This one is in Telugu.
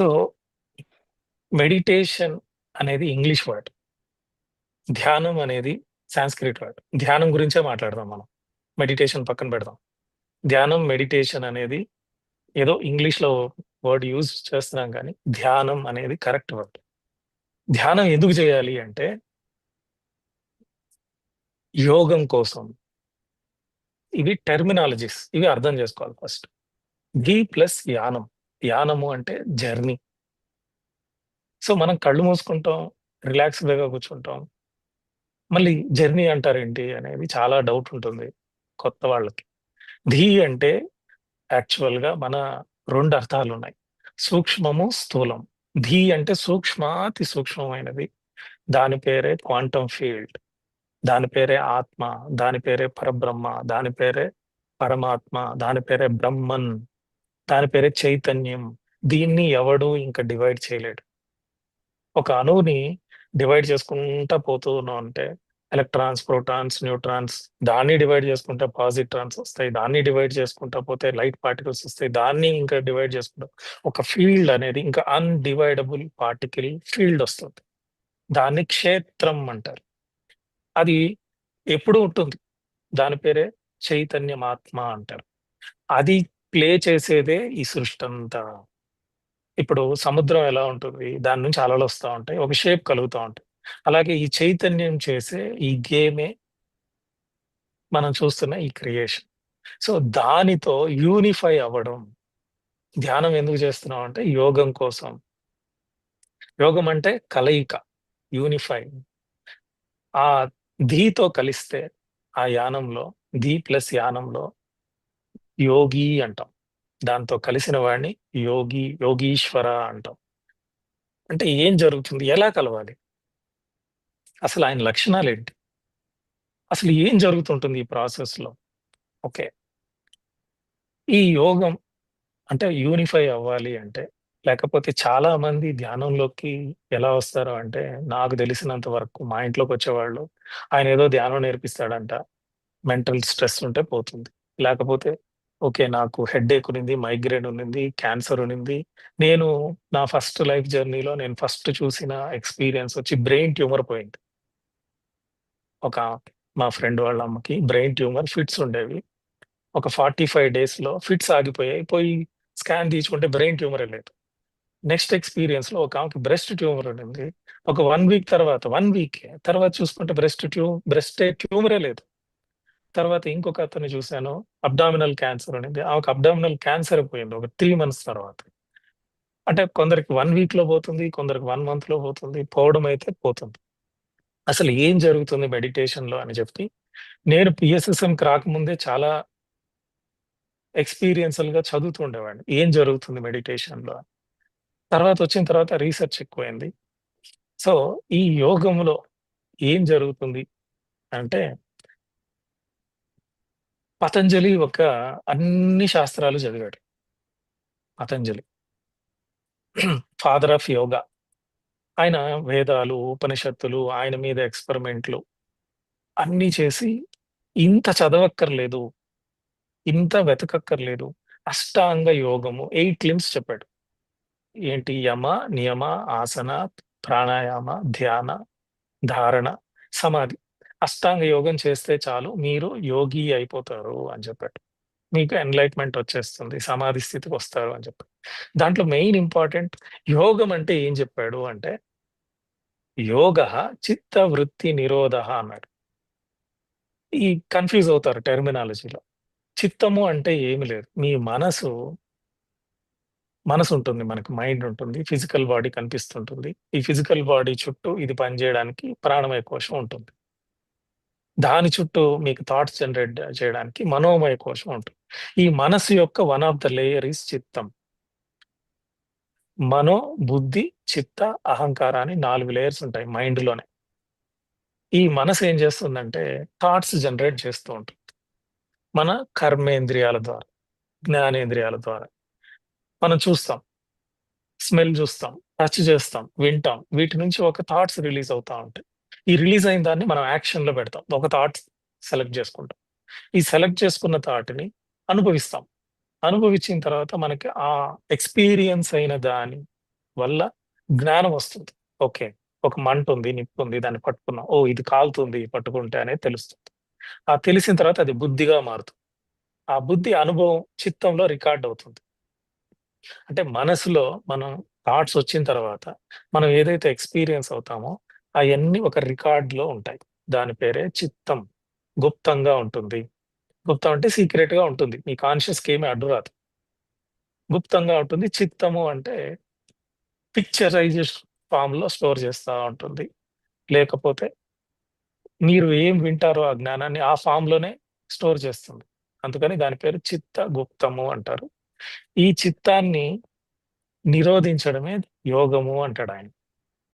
సో, మెడిటేషన్ అనేది ఇంగ్లీష్ వర్డ్. ధ్యానం అనేది సాంస్క్రిట్ వర్డ్. ధ్యానం గురించే మాట్లాడదాం మనం. మెడిటేషన్ పక్కన పెడదాం. ధ్యానం, మెడిటేషన్ అనేది ఏదో ఇంగ్లీష్‌లో వర్డ్ యూజ్ చేస్తున్నాం కానీ ధ్యానం అనేది కరెక్ట్ వర్డ్. ధ్యానం ఎందుకు చేయాలి అంటే యోగం కోసం. ఇవి టెర్మినాలజీస్. ఇవి అర్థం చేసుకోవాలి ఫస్ట్. ఘీ ప్లస్ యానం. యానము అంటే జర్నీ. సో, మనం కళ్ళు మూసుకుంటాం. రిలాక్స్‌డ్‌గా కూర్చుంటాం. మళ్ళీ జర్నీ అంటారేంటి అనేది చాలా డౌట్ ఉంటుంది కొత్త వాళ్ళకి. ధి అంటే యాక్చువల్‌గా మన రెండు అర్థాలు ఉన్నాయి సూక్ష్మము, స్థూలం. ధీ అంటే సూక్ష్మాతి సూక్ష్మమైనది. దాని పేరే క్వాంటమ్ ఫీల్డ్. దాని పేరే ఆత్మ. దాని పేరే పరబ్రహ్మ. దాని పేరే పరమాత్మ. దాని పేరే బ్రహ్మన్. దాని పేరే చైతన్యం. దీన్ని ఎవడు ఇంకా డివైడ్ చేయలేడు. ఒక అణువుని డివైడ్ చేసుకుంటా పోతూ ఉన్నామంటే ఎలక్ట్రాన్స్, ప్రోటాన్స్, న్యూట్రాన్స్ దాన్ని డివైడ్ చేసుకుంటే పాజిట్రాన్స్ వస్తాయి. దాన్ని డివైడ్ చేసుకుంటా పోతే లైట్ పార్టికల్స్ వస్తాయి. దాన్ని ఇంకా డివైడ్ చేసుకుంటా ఒక ఫీల్డ్ అనేది ఇంకా అన్‌డివైడబుల్ పార్టికల్ ఫీల్డ్ వస్తుంది. దాన్ని క్షేత్రం అంటారు. అది ఎప్పుడు ఉంటుంది. దాని పేరే చైతన్యమాత్మ అంటారు. అది ప్లే చేసేదే ఈ సృష్టంతా. ఇప్పుడు సముద్రం ఎలా ఉంటుంది? దాని నుంచి అలలు వస్తూ ఉంటాయి. ఒక షేప్ కలుగుతా ఉంటాయి. అలాగే ఈ చైతన్యం చేసే ఈ గేమే మనం చూస్తున్న ఈ క్రియేషన్. సో, దానితో యూనిఫై అవ్వడం. ధ్యానం ఎందుకు చేస్తున్నాం అంటే యోగం కోసం. యోగం అంటే కలయిక. యూనిఫై. ఆ ధీతో కలిస్తే ఆ యానంలో ధీ ప్లస్ యానంలో యోగి అంటాం. దాంతో కలిసిన వాడిని యోగి, యోగీశ్వర అంటాం. అంటే ఏం జరుగుతుంది? ఎలా కలవాలి? అసలు ఆయన లక్షణాలు ఏంటి అసలు ఏం జరుగుతుంటుంది ఈ ప్రాసెస్‌లో? ఓకే. ఈ యోగం అంటే యూనిఫై అవ్వాలి అంటే లేకపోతే చాలా మంది ధ్యానంలోకి ఎలా వస్తారు అంటే నాకు తెలిసినంత వరకు మా ఇంట్లోకి వచ్చేవాళ్ళు ఆయన ఏదో ధ్యానం నేర్పిస్తాడంట. మెంటల్ స్ట్రెస్ ఉంటే పోతుంది. లేకపోతే ఓకే. నాకు హెడ్‌ఏక్ ఉన్నింది, మైగ్రేన్ ఉన్నింది, క్యాన్సర్ ఉన్నింది. నేను నా ఫస్ట్ లైఫ్ జర్నీలో నేను ఫస్ట్ చూసిన ఎక్స్‌పీరియన్స్ వచ్చి బ్రెయిన్ ట్యూమర్ పోయింది. ఒక మా ఫ్రెండ్ వాళ్ళ అమ్మకి బ్రెయిన్ ట్యూమర్ ఫిట్స్ ఉండేవి. ఒక 45 డేస్‌లో ఫిట్స్ ఆగిపోయాయి. పోయి స్కాన్ తీయించుకుంటే బ్రెయిన్ ట్యూమర్ లేదు. నెక్స్ట్ ఎక్స్‌పీరియన్స్‌లో ఒక ఆమెకి బ్రెస్ట్ ట్యూమర్ ఉండింది. ఒక 1 వీక్ తర్వాత 1 వీకే తర్వాత చూసుకుంటే బ్రెస్ట్ ట్యూ బ్రెస్టే ట్యూమరే లేదు. తర్వాత ఇంకొక అతన్ని చూశాను అబ్డామినల్ క్యాన్సర్ అనేది ఆమెకు అబ్డామినల్ క్యాన్సర్ పోయింది. ఒక త్రీ మంత్స్ తర్వాత. అంటే కొందరికి 1 వీక్‌లో పోతుంది. కొందరికి 1 మంత్‌లో పోతుంది. పోవడం అయితే పోతుంది. అసలు ఏం జరుగుతుంది మెడిటేషన్‌లో అని చెప్పి నేను పిఎస్ఎస్ఎంకి రాకముందే చాలా ఎక్స్‌పీరియన్సల్‌గా చదువుతూ ఉండేవాడిని. ఏం జరుగుతుంది మెడిటేషన్‌లో లో తర్వాత వచ్చిన తర్వాత రీసెర్చ్ ఎక్కువైంది. సో, ఈ యోగంలో ఏం జరుగుతుంది అంటే పతంజలి ఒక అన్ని శాస్త్రాలు చదివాడు. పతంజలి. Father of yoga. ఆయన వేదాలు, ఉపనిషత్తులు, ఆయన మీద ఎక్స్‌పెరిమెంట్‌లు అన్నీ చేసి ఇంత చదవక్కర్లేదు. ఇంత వెతకక్కర్లేదు. అష్టాంగ యోగము ఎయిట్ లిమ్స్ చెప్పాడు. ఏంటి యమ, నియమ, ఆసన, ప్రాణాయామ, ధ్యాన, ధారణ, సమాధి. అష్టాంగ యోగం చేస్తే చాలు మీరు యోగి అయిపోతారు అని చెప్పాడు. మీకు ఎన్‌లైట్‌మెంట్ వచ్చేస్తుంది. సమాధి స్థితికి వస్తారు అని చెప్పాడు. దాంట్లో మెయిన్ ఇంపార్టెంట్ యోగం అంటే ఏం చెప్పాడు అంటే యోగ చిత్త వృత్తి నిరోధ అన్నాడు. ఈ కన్‌ఫ్యూజ్ అవుతారు టెర్మినాలజీలో. చిత్తము అంటే ఏమి లేదు. మీ మనసు మనసుంటుంది. మనకు మైండ్ ఉంటుంది. ఫిజికల్ బాడీ కనిపిస్తుంటుంది. ఈ ఫిజికల్ బాడీ చుట్టూ ఇది పనిచేయడానికి ప్రాణమయ కోశం ఉంటుంది. దాని చుట్టూ మీకు థాట్స్ జనరేట్ చేయడానికి మనోమయ కోశం ఉంటుంది. ఈ మనసు యొక్క one of the layer is చిత్తం. మనో, బుద్ధి, చిత్త, అహంకారాన్ని నాలుగు లేయర్స్ ఉంటాయి మైండ్‌లోనే. ఈ మనసు ఏం చేస్తుందంటే థాట్స్ జనరేట్ చేస్తూ ఉంటుంది. మన కర్మేంద్రియాల ద్వారా, జ్ఞానేంద్రియాల ద్వారా. మనం చూస్తాం. స్మెల్ చూస్తాం, టచ్ చేస్తాం, వింటాం. వీటి నుంచి ఒక థాట్స్ రిలీజ్ అవుతా ఉంటాయి. ఈ రిలీజ్ అయిన దాన్ని మనం యాక్షన్‌లో పెడతాం. ఒక థాట్ సెలెక్ట్ చేసుకుంటాం. ఈ సెలెక్ట్ చేసుకున్న థాట్‌ని అనుభవిస్తాం. అనుభవించిన తర్వాత మనకి ఆ ఎక్స్‌పీరియన్స్ అయిన దాని వల్ల జ్ఞానం వస్తుంది. ఓకే. ఒక మంట ఉంది నిప్పుంది దాన్ని పట్టుకున్నాం. ఓ ఇది కాలుతుంది పట్టుకుంటే అనేది తెలుస్తుంది. ఆ తెలిసిన తర్వాత అది బుద్ధిగా మారుతుంది. ఆ బుద్ధి అనుభవం చిత్తంలో రికార్డ్ అవుతుంది. అంటే మనసులో మనం థాట్స్ వచ్చిన తర్వాత మనం ఏదైతే ఎక్స్‌పీరియన్స్ అవుతామో అయన్నీ ఒక రికార్డ్‌లో ఉంటాయి. దాని పేరే చిత్తం. గుప్తంగా ఉంటుంది. గుప్తం అంటే సీక్రెట్‌గా ఉంటుంది. మీ కాన్షియస్కి ఏమీ అడ్డు రాదు. గుప్తంగా ఉంటుంది. చిత్తము అంటే పిక్చరైజెస్ ఫామ్లో స్టోర్ చేస్తూ ఉంటుంది. లేకపోతే మీరు ఏం వింటారో ఆ జ్ఞానాన్ని ఆ ఫామ్లోనే స్టోర్ చేస్తుంది. అందుకని దాని పేరు చిత్త గుప్తము అంటారు. ఈ చిత్తాన్ని నిరోధించడమే యోగము అంటాడాయన.